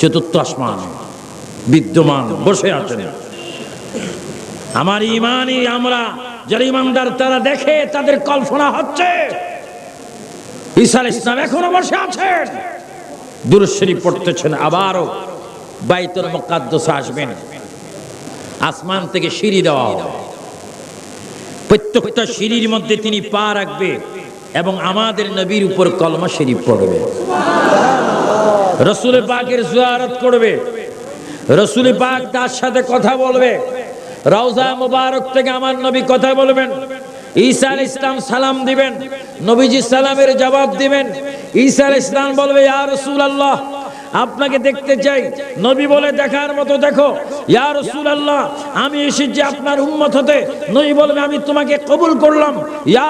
চতুর্থ আসমান, বিদ্যমান, বসে আছেন। আমার ইমানই আমরা, যারা ইমানদার, তারা দেখে তাদের কল্পনা হচ্ছে। ঈসা ইসলাম এখনও বসে আছেন। দুরুশ্বরী পড়তেছেন, আবারও বাইতুল মুকাদ্দাসে আসবেন। আসমান থেকে সিঁড়ি দেওয়া হবে। প্রত্যেকটা সিঁড়ির মধ্যে তিনি পা রাখবে এবং আমাদের নবীর উপর কলমা শরীফ পড়বে। রসুল পাকের জিয়ারত করবে। রসুল পাক তার সাথে কথা বলবে। রওজা মুবারক থেকে আমার নবী কথা বলবেন। ঈসা আল ইসলাম সালাম দিবেন। নবীজি সালামের জবাব দিবেন। ঈসা আল ইসলাম বলবে, ইয়া আল্লাহ আপনাকে দেখতে চাই। নবী বলে দেখার মতো দেখো। ইয়া রাসূলুল্লাহ, আমি এসেছি আপনার উম্মত হতে। নই বলবে, আমি তোমাকে কবুল করলাম। ইয়া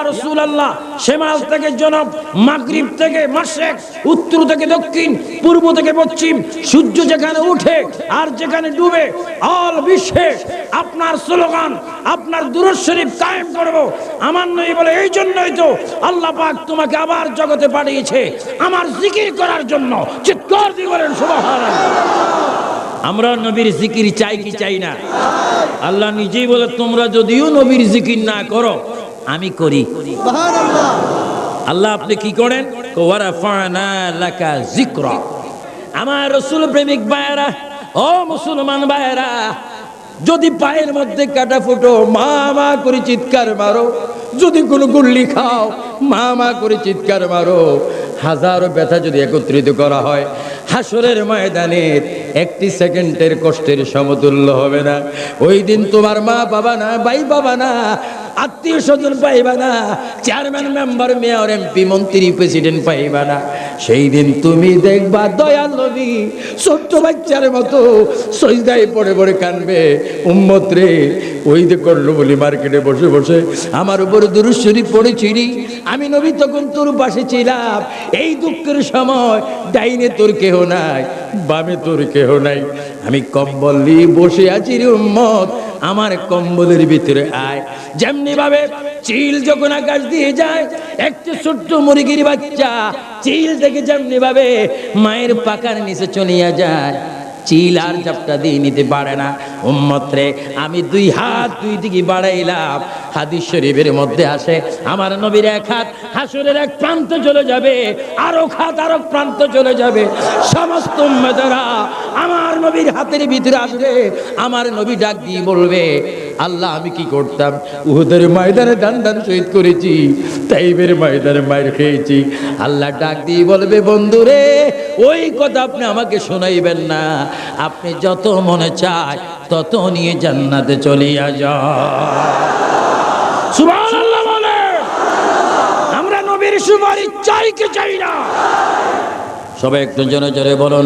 আল্লাহ সেমাল থেকে জনব মাগরিব থেকে মাশরিক উত্তর থেকে দক্ষিণ, পূর্ব থেকে পশ্চিম, সূর্য যেখানে উঠে আর যেখানে ডুবে, অল বিশ্বে আপনার স্লোগান, আপনার দুরুদ শরীফ কায়েম করব। আমার নবী বলে, এই জন্যই তো আল্লাহ পাক তোমাকে আবার জগতে পাঠিয়েছে। আমার জিকির করার জন্য চিৎকার দিয়ে বলেন, সুবহানাল্লাহ। আমরা নবীর জিকির চাই কি চাই না? আল্লাহ নিজেই বলে তোমরা যদিও নবীর জিকির না করো আমি করি। আল্লাহ আপনি কি করেন? আমার রসুল প্রেমিক ভাইয়েরা ও মুসলমান ভাইয়েরা যদি পায়ের মধ্যে কাটা ফুটো মা মা করে চিৎকার মারো। যদি কোনো গুল্লি খাও মা মা করে চিৎকার মারো। হাজারো ব্যথা যদি একত্রিত করা হয় হাসরের ময়দানের একটি সেকেন্ডের কষ্টের সমতুল্য হবে না। ওই দিন তোমার মা বাবা না, ভাই বাবা না, আত্মীয় স্বজন পাইবা না, চেয়ারম্যান, মেম্বার, মেয়র, এমপি, মন্ত্রী, প্রেসিডেন্ট পাইবা না। সেই দিন তুমি দেখবা দয়াল নবী ছোট্ট বাচ্চার মতো সজদায় পড়ে পড়ে কানবে। উম্মত রে ওই যে করল বলি, মার্কেটে বসে বসে আমার উপর দুরুশ্বরী পড়েছিলি। আমি নবী তখন তোর পাশে ছিলাম। এই দুঃখের সময় ডাইনে তোর কেহ নাই, বামে তোর কেহ নাই। আমি কম্বল নিয়ে বসে আছি রে উম্মত, আমার কম্বলের ভিতরে আয়। যেমনি ভাবে চিল যখন আকাশ দিয়ে যায়, একটা ছোট্ট মুরগির বাচ্চা চিল থেকে যেমনি ভাবে মায়ের পাকার নিচে চলিয়া যায়। চিল আর চাপটা দিয়ে নিতে পারে না। উম্মত্রে, আমি দুই হাত দুই দিকে বাড়াইলাম। হাদিস শরীফের মধ্যে আসে, আমার নবীর এক হাত হাসুরের এক প্রান্ত চলে যাবে, আরও খাত আরও প্রান্ত চলে যাবে। সমস্ত উম্মেদারা আমার নবীর হাতের ভিতরে আসবে, আমার নবী ডাক দিয়ে বলবে আল্লাহ আমি কি করতাম? উহুদের ময়দানে দান দান শহীদ করেছি তাইবের ময়দানে মায়ের খেয়েছি। আল্লাহ ডাক দিয়ে বলবে বন্ধুরে ওই কথা আপনি আমাকে শোনাইবেন না। আপনি যত মনে চায় তত নিয়ে জান্নাতে চলিয়া বলে আমরা নবীর সুপারিশ চাই কি চাই না। সবাই একটু জনে জনে বলুন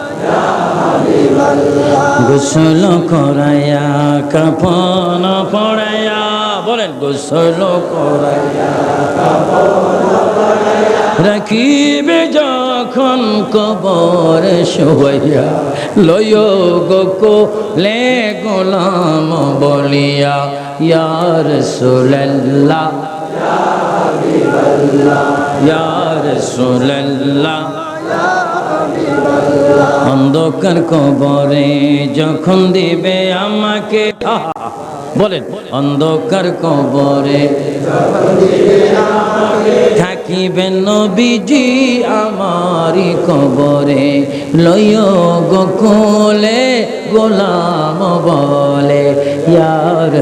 গোসল করায়া কাপন পড়ায়া বলেন গোসল করায়া রাখিবে যখন কবর শোয়া লয় গো লে গোলাম বলিয়া ইয়ার সুল্লাহ ইয়ার সুল্লাহ অন্ধকার কবরে যখন দিবে আমাকে বলেন, অন্ধকার কবরে থাকিবেন নবীজি আমারি কবরে লয় গোকুলে গোলাম বলে ইয়ার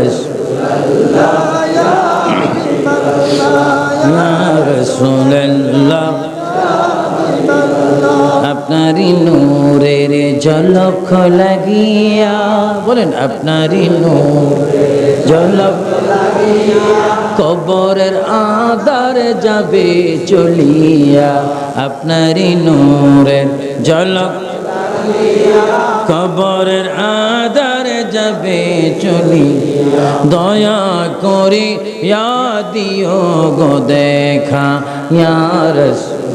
রসুল্লাহ আপনারই নূরের জলক লাগিয়া, বলেন আপনারই নূর জলক কবরের আদার যাবে চলিয়া আপনারই নূরের জলক কবরের আদার যাবে চলি দয়া করি ইয়া দিও গো দেখা ইয়ার রসুল্লাহ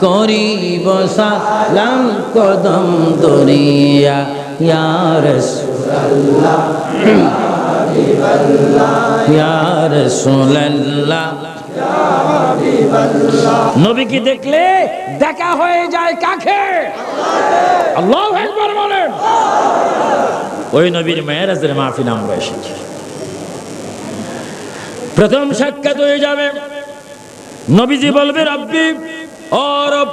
করিব সালাম কদম দরিয়া ইয়া রাসূলুল্লাহ। ইয়া রাসূলুল্লাহ। নবীকে দেখলে দেখা হয়ে যায় কাকে? আল্লাহু আকবার বলেন। ওই নবীর মেয়েরাজের মাহফিল আমরা এসেছি। প্রথম সাক্ষাৎ হয়ে যাবে। নবীজি বলবে, রব্বি ও রব,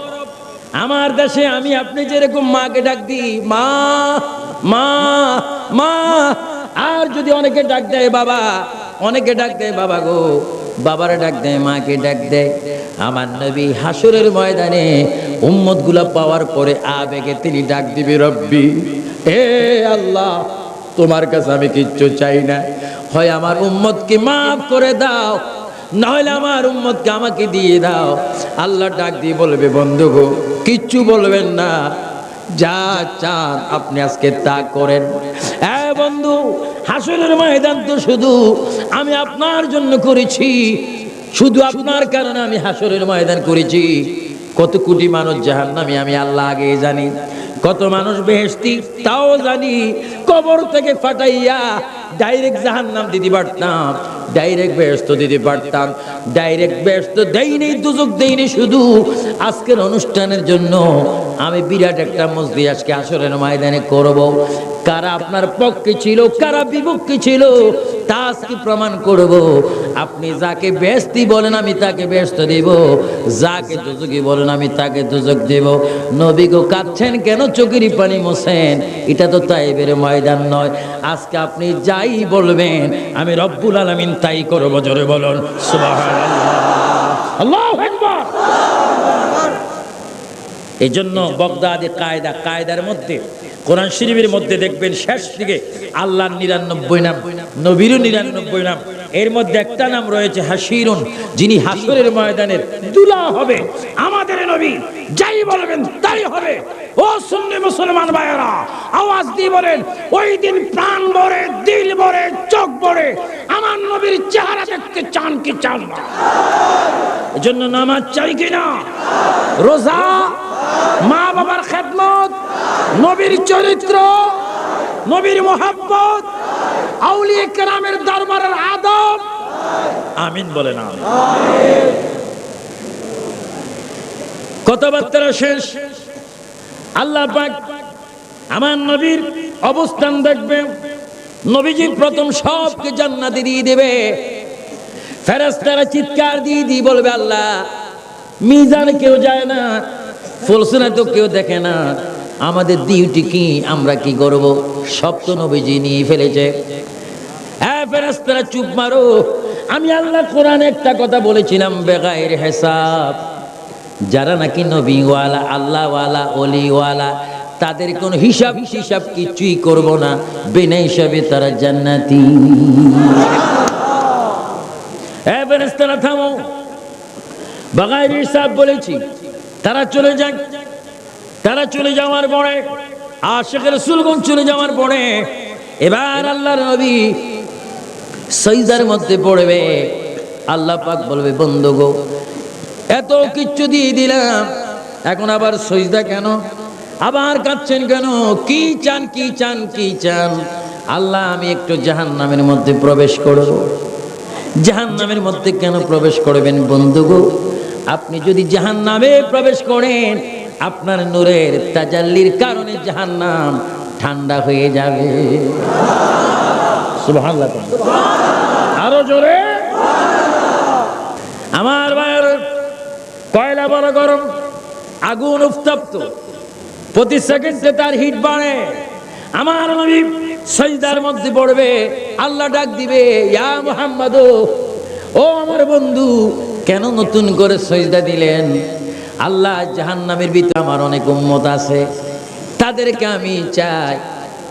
আমার দেশে আমি আপনি যেরকম মাকে ডাক দিই, মা মা মা, আর যদি অনেকে ডাক দেয় বাবা, অনেকে ডাক দেয় বাবা গো, বাবারা ডাক দেয়, মাকে ডাক দেয়। আমার নবী হাসুরের ময়দানে উম্মতগুলা পাওয়ার পরে আবেগে তিনি ডাক দিবে, রব্বি হে আল্লাহ, তোমার কাছে আমি কিচ্ছু চাই না। হয় আমার উম্মতকে মাফ করে দাও নাহলে আমার উম্মতকে আমাকে দিয়ে দাও। আল্লাহ ডাক দিয়ে বলবে, বন্ধু গো, কিচ্ছু বলবেন না। যা চান আপনি আজকে তা করেন। হ্যাঁ বন্ধু হাসনের ময়দান তো শুধু আমি আপনার জন্য করেছি। শুধু আপনার কারণে আমি হাসরের ময়দান করেছি। কত কোটি মানুষ জাহান্নামি, আমি আল্লাহ আগে জানি। কত মানুষ বেহেস্তি তাও জানি। কবর থেকে ফাটাইয়া ডাইরেক্ট জাহান্নাম দিতে পারতাম, ডাইরেক্ট ব্যস্ত দিতে পারতাম, ডাইরেক্ট ব্যস্ত দেয়নি দুযোগ দেয়নি শুধু। আজকের অনুষ্ঠানের জন্য আমি বিরাট একটা মসজি আজকে আসরের ময়দানে করব। কারা আপনার পক্ষে ছিল, কারা বিপক্ষে ছিল, তা আজকে প্রমাণ করব। আপনি যাকে ব্যস্তি বলেন, আমি তাকে ব্যস্ত দিব। যাকে দুযোগী বলেন, আমি তাকে দুযোগ দেব। নবী গো কাঁদছেন কেন? চোখেরই পানি মোছেন। এটা তো তাইবের ময়দান নয়। আজকে আপনি যাই বলবেন, আমি রব্বুল আলমিন তাই করব, জোরে বলুন আল্লাহু এই জন্য বগদাদি কায়দা, কায়দার মধ্যে, কোরআন শরীফের মধ্যে দেখবেন, শেষ দিকে আল্লাহর নিরানব্বই নাম, নবীরও নিরানব্বই নাম এর মধ্যে একটা নাম রয়েছে হাসিরুন যিনি হাসরের ময়দানের দুলা হবে। আমাদের নবী যাই বলবেন তাই হবে। ও সুন্নি মুসলমান ভাইয়েরা, আওয়াজ দিয়ে বলেন, ওই দিন প্রাণ ভরে, দিল ভরে, চোখ ভরে আমার নবীর চেহারা দেখতে চান কি চান না। এজন্য নামাজ চাই কিনা রোজা, মা বাবার খেদমত, নবীর চরিত্র, নবীর মোহাব্বত আউলিয়া কেরামের দরবারের আদব। আমিন বলে না কথাবার্তা শেষ। আল্লাহ পাক আমার নবীর অবস্থান দেখবে। নবীজি প্রথম সবকে জান্নাতে দিয়ে দেবে। ফেরেস্তারা চিৎকার দিয়ে দিয়ে বলবে, আল্লাহ, মিজান কেউ যায় না ফুলসুনা তো কেউ দেখে না। আমাদের ডিউটি কি? আমরা কি করব? সব তো নবীজি নিয়ে ফেলেছে। চুপ মারো। আমি আল্লাহ কোরআন একটা কথা বলেছিলাম, বেগায়ের হেসাব। যারা নাকি নবীওয়ালা, আল্লাহওয়ালা অলিওয়ালা তাদের কোনো হিসাব হিসাব কিছুই করব না। বিনা হিসাবে তারা জান্নাতি। হ্যাঁ ফেরেস্তারা থামো। বাগায়ের হিসাব বলেছি, তারা চলে যাক। তারা চলে যাওয়ার পরে আশেখের সুলগন চলে যাওয়ার পরে, এবার আল্লাহর নবী সৈদার মধ্যে পড়বে। আল্লাহ পাক বলবে, বন্ধু গো, এত কিচ্ছু দিয়ে দিলাম, এখন আবার সৈদা কেন? আবার কাঁদছেন কেন? কি চান কি চান কি চান? আল্লাহ, আমি একটু জাহান নামের মধ্যে প্রবেশ করব। জাহান নামের মধ্যে কেন প্রবেশ করবেন বন্ধু গো? আপনি যদি জাহান নামে প্রবেশ করেন আপনার নূরের তাজাল্লির কারণে জাহান নাম ঠান্ডা হয়ে যাবে। আরও জোরে। আমার ভাইয়ের কয়লা বড় গরম, আগুন উত্তপ্ত। প্রতি সেকেন্ডে তার হিট বাড়ে। আমার নবী সজদার মধ্যে পড়বে, আল্লাহ ডাক দিবে, ইয়া মুহাম্মদ, ও আমার বন্ধু, কেন নতুন করে সজদা দিলেন? আল্লাহ জাহান্নামের ভিতরে আমার অনেক উম্মত আছে। তাদেরকে আমি চাই,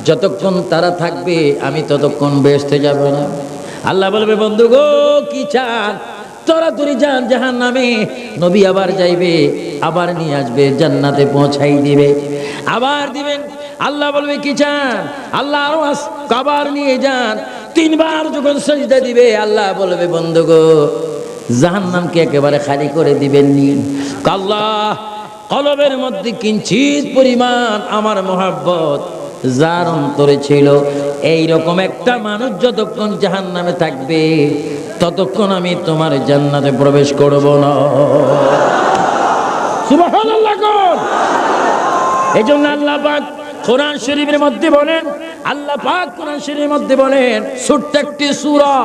যতক্ষণ তারা থাকবে, আমি ততক্ষণ বেসতে যাব না। আল্লাহ বলবে, বন্ধু গো, কি চান? তোরা তুরি যান জাহান নামে নবী আবার যাইবে, আবার নিয়ে আসবে, জান্নাতে পৌঁছাই দিবে। আবার দিবেন। আল্লাহ বলবে, কি চান? আল্লাহ আরও আবার নিয়ে যান। তিনবার যখন সজদা দিবে, আল্লাহ বলবে, বন্ধু গো জাহান্নামকে একেবারে খালি করে দিবেন নি। আল্লাহ কলবের মধ্যে কিঞ্চিত পরিমাণ আমার মহাব্বত যার অন্তরে ছিল। এই রকম একটা মানুষ যতক্ষণ জাহান নামে থাকবে, ততক্ষণ আমি তোমার জান্নাতে প্রবেশ করব না। এই জন্য আল্লাহ কোরআন শরীফের মধ্যে বলেন আল্লাহ পাক কোরআন শরীফের মধ্যে বলেন, ছোট্ট একটি সূরা।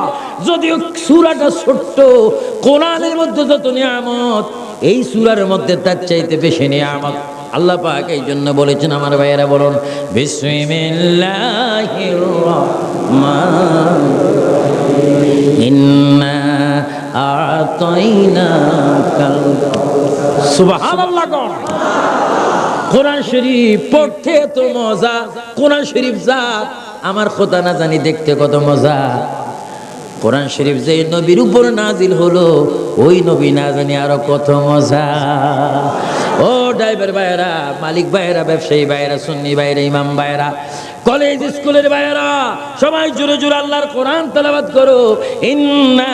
যদিও সূরাটা ছোট্ট, কোরআনের মধ্যে যত নিয়ামত, এই সূরার মধ্যে তার চাইতে বেশি নিয়ামত। আল্লাহ পাক এই জন্য বলেছেন, আমার ভাইয়েরা বলুন, বিসমিল্লাহির রহমান ইন্না আতাইনাকাল সুবহানাল্লাহ কোরআন শরীফ পড়তে এত মজা, কোরআন শরীফ যা, আমার খোদা না জানি দেখতে কত মজা। কোরআন শরীফ যে নবীর উপর নাজিল হলো, ওই নবী না জানি আরও কত মজা। ড্রাইভার ভাইয়েরা, মালিক ভাইয়েরা, ব্যবসায়ী ভাইয়েরা, সুন্নি ভাইয়েরা, ইমাম ভাইয়েরা কলেজ স্কুলের ভাইয়েরা, সবাই জোরে জোরে আল্লাহর কোরআন তেলাবাদ করো। ইন্না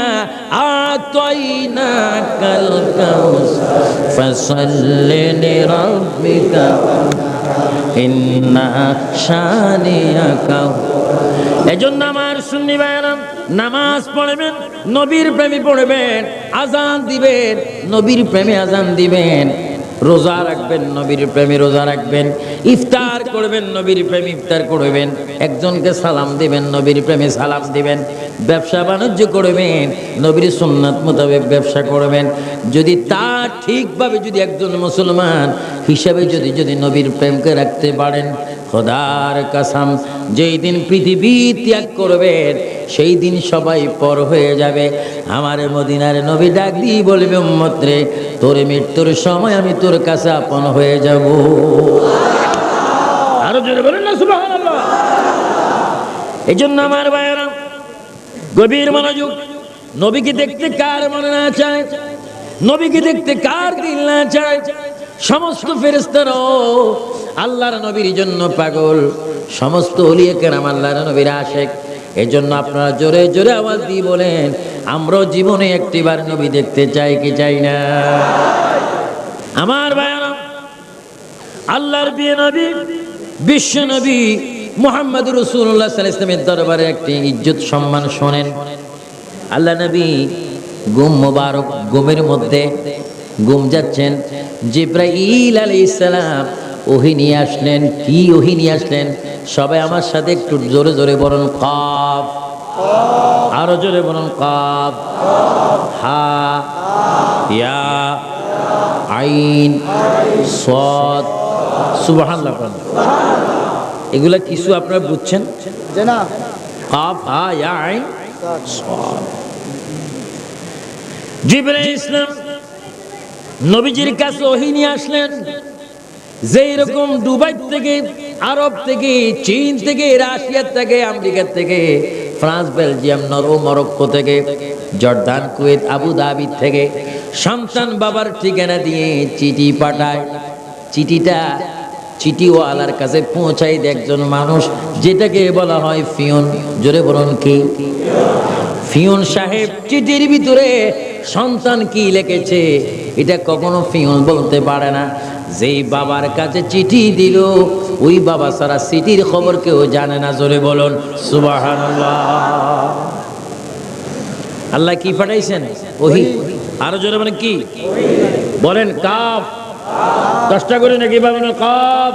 আতাইনা কাল কাউসার, ফাসাল্লি লিরাব্বিকা ইন্না শানিয়াকা এজন্য আমার সুন্নি ভাইয়েরা, নামাজ পড়বেন, নবীর প্রেমে পড়বেন আজান দিবেন, নবীর প্রেমে আজান দিবেন। রোজা রাখবেন, নবীর প্রেমে রোজা রাখবেন, ইফতার করবেন, নবীর প্রেমে ইফতার করবেন, একজনকে সালাম দিবেন, নবীর প্রেমে সালাম দিবেন, ব্যবসা বাণিজ্য করবেন, নবীর সুন্নাত মোতাবেক ব্যবসা করবেন, যদি তা ঠিকভাবে যদি একজন মুসলমান হিসাবে যদি যদি নবীর প্রেমকে রাখতে পারেন, খোদার কাসাম, যেই দিন পৃথিবী ত্যাগ করবেন সেই দিন সবাই পর হয়ে যাবে। আমার মদিনার নবী ডাক দিয়ে বলবে উম্মত্রে তোর মৃত্যুর সময় আমি তোর কাছে আপন হয়ে যাব। আরও জোরে বলেন না, সুবহানাল্লাহ। এই জন্য আমার ভাইয়েরা, গভীর মনোযোগ, নবীকে দেখতে কার মনে না চায়? নবীকে দেখতে কার দিল না চায় সমস্ত ফেরেস্তারও আল্লাহর নবীর জন্য পাগল। সমস্ত অলিয়ে কেরাম আল্লাহর নবীর আশেক। এই জন্য আপনারা জোরে জোরে আওয়াজ দিয়ে বলেন, আমরাও জীবনে একটিবার নবী দেখতে চাই কি চাই না? আমার ভাইয়ারা, আল্লাহর বিয়ে নবী, বিশ্ব নবী মোহাম্মদ রসুল্লাহ ইসলামের দরবারে একটি ইজ্জত সম্মান শোনেন। আল্লাহ নবী গুম মোবারক গুমের মধ্যে গুম যাচ্ছেন। জিব্রাইল আলী ইসলাম ওহি নিয়ে আসলেন কি ওহি নিয়ে আসলেন? সবাই আমার সাথে একটু জোরে জোরে বলুন কাফ। আরও জোরে বলুন কাফ। হা ইয়া আইন সদ সুবহানাল্লাহ বলেন। এগুলা কিছু আপনারা বুঝছেন? যে হা ইয়া আইন সদ জিবরাইল ইসলাম নবীজির কাছে ওহী নিয়ে আসলেন। যেই রকম দুবাই থেকে, আরব থেকে, চীন থেকে, রাশিয়া থেকে, আমেরিকা থেকে, ফ্রান্স, বেলজিয়াম, নর, মরক্কো থেকে, জর্দান, কুয়েত, আবু দাবি থেকে সন্তান বাবার ঠিকানা দিয়ে চিঠি পাঠায়। চিঠিটা চিঠিওয়ালার কাছে পৌঁছাই একজন মানুষ, যেটাকে বলা হয় ফিয়ন। জোরে বলুন কি? ফিয়ন সাহেব চিঠির ভিতরে সন্তান কি লিখেছে? এটা কখনো ফিয়ন বলতে পারে না। যেই বাবার কাছে চিঠি দিল, ওই বাবা সারা চিঠির খবর কেউ জানে না, জোরে বলুন আল্লাহ কি পাঠাইছেন? ওহি। আরও জোরে মানে কি? বলেন, কাফ। দশটা করে নাকি পাবেন? কাফ।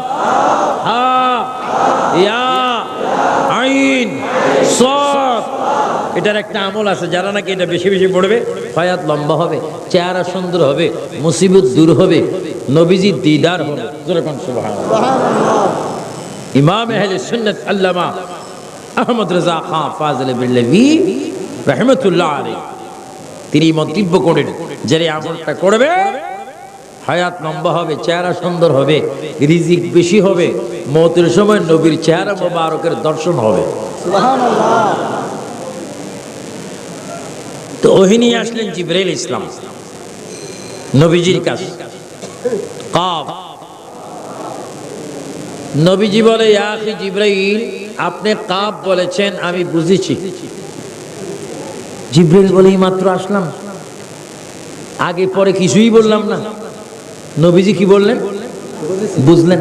হা। ইয়া। আইন। সদ এটার একটা আমল আছে, যারা নাকি এটা বেশি বেশি পড়বে, হয়াত লম্বা হবে, চেহারা সুন্দর হবে, মুসিবত দূর হবে, নবীজি দিদার হবে। ইমাম আহলে সুন্নাত আল্লামা আহমদ রাজা খান ফাজিল বিল্লাভি রহমতুল্লাহ আলাইহি, তিনি মন্তব্য করেন যে আমলটা করবে, হায়াত লম্বা হবে, চেহারা সুন্দর হবে, রিজিক বেশি হবে, মতের সময় নবীর চেহারা মোবারকের দর্শন হবে। সুবহানাল্লাহ। তো ওহিনী আসলেন জিব্রাইল ইসলাম, নবীজির কাছে। কাফ, নবীজি বলে ইয়াকি জিব্রাইল, আপনি কাপ বলেছেন, আমি বুঝেছি। জিব্রাইল বলেই মাত্র আসলাম। আগে পরে কিছুই বললাম না। নবীজি কি বললেন? বুঝলেন।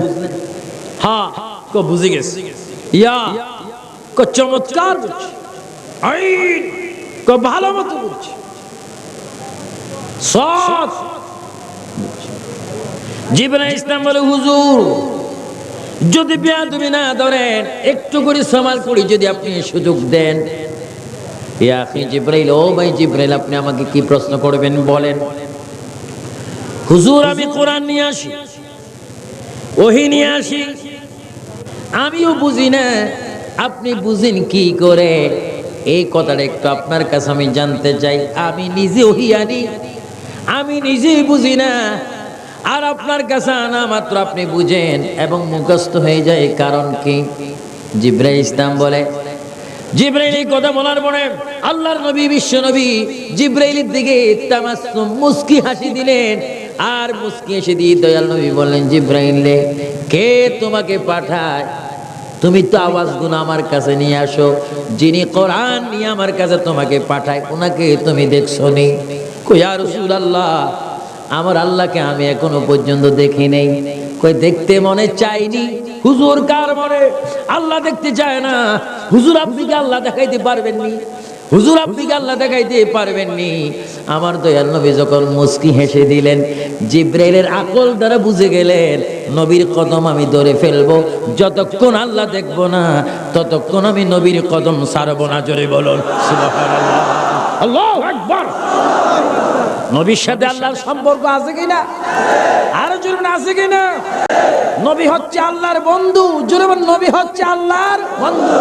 হ্যাঁ ক বুঝে গেছে। ইয়া, ক চমৎকার বুঝছি ভালো মতো বুঝছি সৎ। জীবনে ইসলাম বলে, হুজুর, যদি বিয়া তুমি না ধরেন, একটু করে সমাল করি যদি আপনি সুযোগ দেন। আখি জিব্রাইল, ও ভাই জিব্রাইল, আপনি আমাকে কি প্রশ্ন করবেন বলেন? হুজুর, আমি কোরআন নিয়ে আসি, ওহি নিয়ে আসি। আমিও বুঝি না, আপনি বুঝেন কি করে? এই কথাটা একটু আপনার কাছে আমি জানতে চাই। আমি নিজে ওহি আনি আমি নিজেই বুঝি না। আর আপনার কাছে আনা মাত্র আপনি বুঝেন এবং মুখস্থ হয়ে যায় কারণ কি? জিব্রাইল ইসলাম বলে, জিব্রাইল এই কথা বলার পরে আল্লাহর নবী, বিশ্ব নবী জিব্রাইলের দিকে তামাসসুম মুস্কি হাসি দিলেন। আর মুস্কি এসে দিয়ে দয়াল নবী বললেন, জিব্রাইল কে তোমাকে পাঠায়? তুমি তো আওয়াজগুলো আমার কাছে নিয়ে আসো। যিনি কোরআন নিয়ে আমার কাছে তোমাকে পাঠায়, ওনাকে তুমি দেখছ নি কইয়া আল্লাহ আমার আল্লাহকে আমি এখনও পর্যন্ত দেখি নেই। কই, দেখতে মনে চাইনি? হুজুর কার মনে? আল্লাহ দেখতে চায় না। হুজুর আপনি কি আল্লাহ দেখাইতে পারবেন পারবেননি? হুজুর, আপনি কি আল্লাহ দেখাইতে পারবেন পারবেননি? আমার দয়াল নবী যখন মুস্কি হেসে দিলেন, জিব্রাইলের আকল দ্বারা বুঝে গেলেন, নবীর কদম আমি ধরে ফেলব, যতক্ষণ আল্লাহ দেখব না, ততক্ষণ আমি নবীর কদম সারবো না, জোরে বলুন। নবীর সাথে আল্লাহর সম্পর্ক আছে কিনা? আরও জোরে না আছে কিনা? নবী হচ্ছে আল্লাহর বন্ধু, জোরে নবী হচ্ছে আল্লাহর বন্ধু।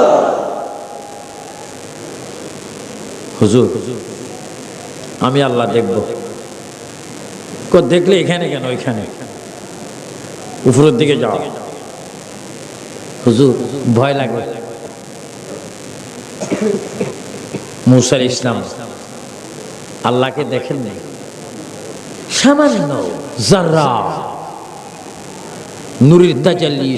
হুজুর, আমি আল্লাহ দেখব। দেখলে এখানে কেন? ওইখানে। উপরের দিকে যাও। হুজুর, ভয় লাগবে। মুসার ইসলাম আল্লাহকে দেখেন নাই। সামান্য জাররা নুরির তাজাল্লি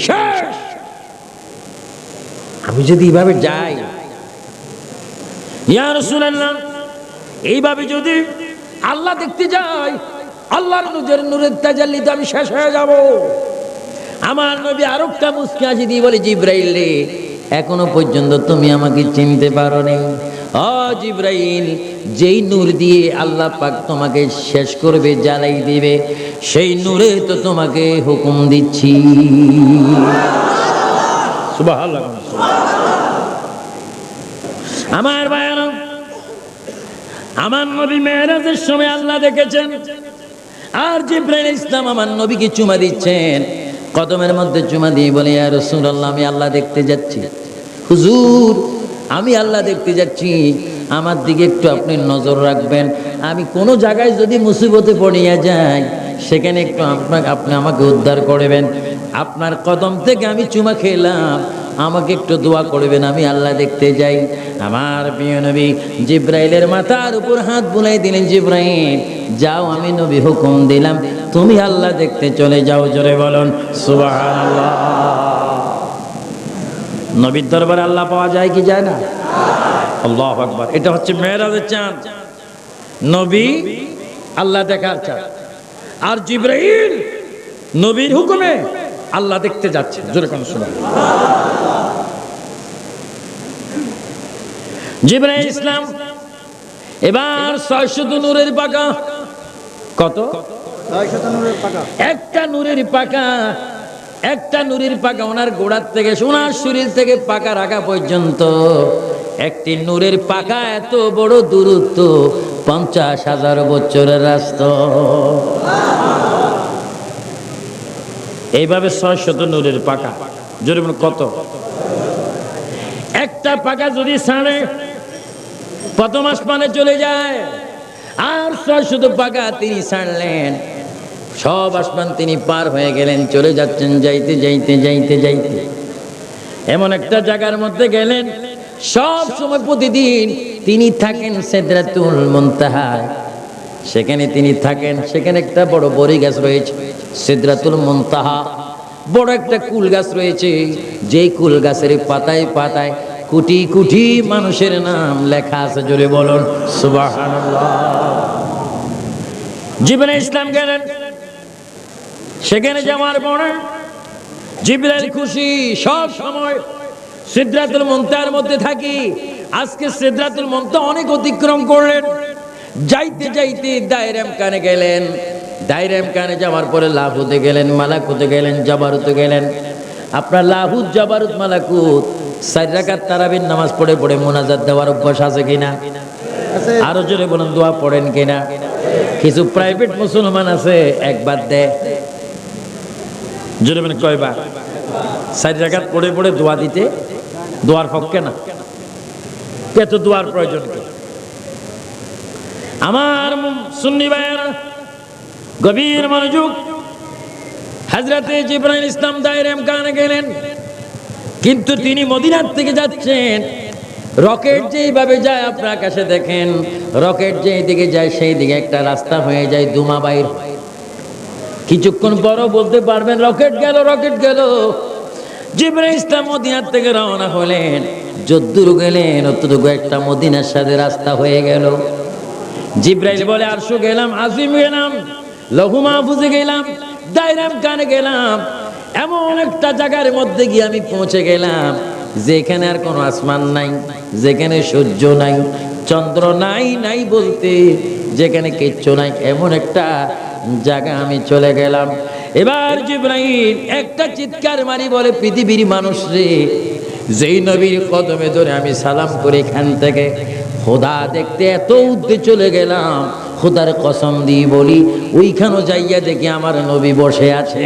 আমি যদি এভাবে যাই ইয়া রাসূলুল্লাহ এইভাবে যদি আল্লাহ দেখতে যাই আল্লাহর নূরের নূরের তাজাল্লিতে আমি শেষ হয়ে যাব। আমার নবী আরেকটা মুস্কি হাসি দিয়ে বলে জিব্রাইল রে এখনও পর্যন্ত তুমি আমাকে চিনতে পারো নি ও জিব্রাইল যেই নূর দিয়ে আল্লাহ পাক তোমাকে শেষ করবে জ্বালাই দিবে সেই নূরে তো তোমাকে হুকুম দিচ্ছি। আমার বায়ান আমার নবী মেয়েরাজের সময় আল্লাহ দেখেছেন। আর জিব্রাইল ইসলাম আমার নবীকে চুমা দিচ্ছেন। কদমের মধ্যে চুমা দিয়ে বলে আর রাসূলুল্লাহ, আমি আল্লাহ দেখতে যাচ্ছি। হুজুর, আমি আল্লাহ দেখতে যাচ্ছি। আমার দিকে একটু আপনি নজর রাখবেন। আমি কোনো জায়গায় যদি মুসিবতে পড়িয়া যাই, সেখানে একটু আপনাকে, আপনি আমাকে উদ্ধার করবেন আপনার কদম থেকে আমি চুমা খেলাম। আমাকে একটু দোয়া করবেন, আমি আল্লাহ দেখতে যাই। আমার প্রিয় নবী জিব্রাইলের মাথার উপর হাত বুলাই দিলেন, জিব্রাইল, যাও আমি নবী হুকুম দিলাম। তুমি আল্লাহ দেখতে চলে যাও, জোরে বলুন, সুবহানাল্লাহ। নবীর দরবারে আল্লাহ পাওয়া যায় কি যায় না? আল্লাহ আকবার। এটা হচ্ছে মেয়েরাজের চাঁদ। নবী আল্লাহ দেখার চাঁদ। আর জিব্রাইল নবীর হুকুমে আল্লাহ দেখতে যাচ্ছে জোরে কোন শোনা জিব্রাইল ইসলাম এবার ছয়শত নূরের পাকা। কত? একটা নূরের পাকা একটা নূরের পাকা ওনার গোড়ার থেকে সোনার শরীর থেকে পাকা রাখা পর্যন্ত। একটি নূরের পাকা এত বড় দূরত্ব পঞ্চাশ হাজার বছরের রাস্তা। এইভাবে ছয় শত নূরের পাকা। বলুন, কত? একটা পাকা যদি ছাড়ে, প্রথম আসমানে চলে যায়। আর ছয় শত পাকা তিনি ছাড়লেন। সব আসমান তিনি পার হয়ে গেলেন, চলে যাচ্ছেন যাইতে যাইতে যাইতে যাইতে। এমন একটা জায়গার মধ্যে গেলেন। সব সময় প্রতিদিন তিনি থাকেন সেদরাতুল মুনতাহায় সেখানে তিনি থাকেন, সেখানে একটা বড় বড়ি গাছ রয়েছে। সিদ্রাতুল মুনতাহা। বড় একটা কুল গাছ রয়েছে, যেই কুল গাছের পাতায় পাতায় কোটি কোটি মানুষের নাম লেখা আছে, জোরে বলুন জীবনে ইসলাম গেলেন, সেখানে যাওয়ার পরে জিবরাইল খুশি, সব সময় সিদ্ধাতুল মুনতার মধ্যে থাকি। আজকে সিদ্ধাতুল মুনতা অনেক অতিক্রম করলেন, যাইতে যাইতে দায়রাম কানে গেলেন। দায়রাম কানে যাওয়ার পরে লাহুতে গেলেন মালাকুতে গেলেন জাবারুতে গেলেন। আপনার লাহুত জাবারুত মালাকুত চার রাকাত তারাবির নামাজ পড়ে পড়ে মোনাজাত দেওয়ার অভ্যাস আছে কিনা? আরও জোরে বলুন দোয়া পড়েন কিনা? কিছু প্রাইভেট মুসলমান আছে একবার দেয় জোরে মানে কয়বার? চার রাকাত পড়ে পড়ে দোয়া দিতে? দোয়ার পক্ষে না। এত দোয়ার প্রয়োজন কি? আমার সুন্নি ভাইয়েরা গভীর মনোযোগ। হাজরাতে জিব্রাইল ইসলাম দায়ের কানে গেলেন। কিন্তু তিনি মদিনার থেকে যাচ্ছেন। রকেট যেইভাবে যায় আপনার আকাশে দেখেন। রকেট যেই দিকে যায়, সেই দিকে একটা রাস্তা হয়ে যায় দুমা বাইর। কিছুক্ষণ পরও বলতে পারবেন, রকেট গেল রকেট গেল। জিব্রাইল ইসলাম মদিনার থেকে রওনা হলেন। যদ্দুর গেলেন অতটুকু একটা মদিনার সাথে রাস্তা হয়ে গেল। জিব্রাইল বলে, আরশু গেলাম, আজিম গেলাম। লঘু মাহফুজে গেলাম দাইরাম কানে গেলাম, এমন একটা জায়গার মধ্যে গিয়ে আমি পৌঁছে গেলাম, যেখানে আর কোনো আসমান নাই, যেখানে সূর্য নাই, চন্দ্র নাই নাই বলতে যেখানে কিচ্ছু নাই, এমন একটা জায়গা আমি চলে গেলাম। এবার জিব্রাইল একটা চিৎকার মারি বলে, পৃথিবীর মানুষ রে, যেই নবীর কদমে ধরে আমি সালাম করে এখান থেকে, খোদা দেখতে এত উদ্দে চলে গেলাম খোদার কসম দিয়ে বলি ওইখানে যাইয়া দেখি আমার নবী বসে আছে।